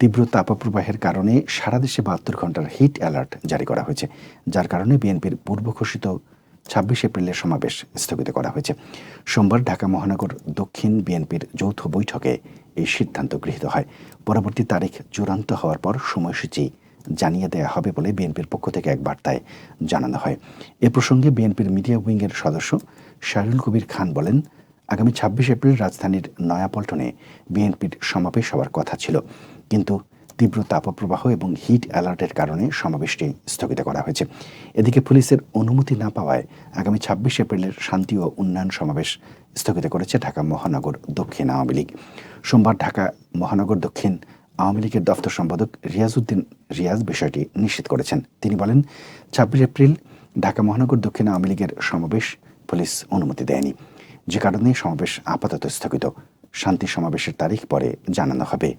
তীব্র তাপপ্রবাহের কারণে সারা দেশে বাহাত্তর ঘণ্টার হিট অ্যালার্ট জারি করা হয়েছে, যার কারণে বিএনপির পূর্ব ঘোষিত ছাব্বিশ এপ্রিলের সমাবেশ স্থগিত করা হয়েছে। সোমবার ঢাকা মহানগর দক্ষিণ বিএনপির যৌথ বৈঠকে এই সিদ্ধান্ত গৃহীত হয়। পরবর্তী তারিখ চূড়ান্ত হওয়ার পর সময়সূচি জানিয়ে দেওয়া হবে বলে বিএনপির পক্ষ থেকে এক বার্তায় জানানো হয়। এ প্রসঙ্গে বিএনপির মিডিয়া উইংয়ের সদস্য শাহরুল কবির খান বলেন, আগামী ছাব্বিশ এপ্রিল রাজধানীর নয়াপল্টনে বিএনপির সমাবেশ হওয়ার কথা ছিল। কিন্তু তীব্র তাপপ্রবাহ এবং হিট অ্যালার্টের কারণে সমাবেশটি স্থগিত করা হয়েছে। এদিকে পুলিশের অনুমতি না পাওয়ায় আগামী ছাব্বিশ এপ্রিলের শান্তি ও উন্নয়ন সমাবেশ স্থগিত করেছে ঢাকা মহানগর দক্ষিণ আওয়ামী লীগ। সোমবার ঢাকা মহানগর দক্ষিণ আওয়ামী লীগের দফতর সম্পাদক রিয়াজউদ্দিন রিয়াজ বিষয়টি নিশ্চিত করেছেন। তিনি বলেন, ছাব্বিশ এপ্রিল ঢাকা মহানগর দক্ষিণ আওয়ামী লীগের সমাবেশ, পুলিশ অনুমতি দেয়নি। যে কারণে সমাবেশ আপাতত স্থগিত। শান্তি সমাবেশের তারিখ পরে জানানো হবে।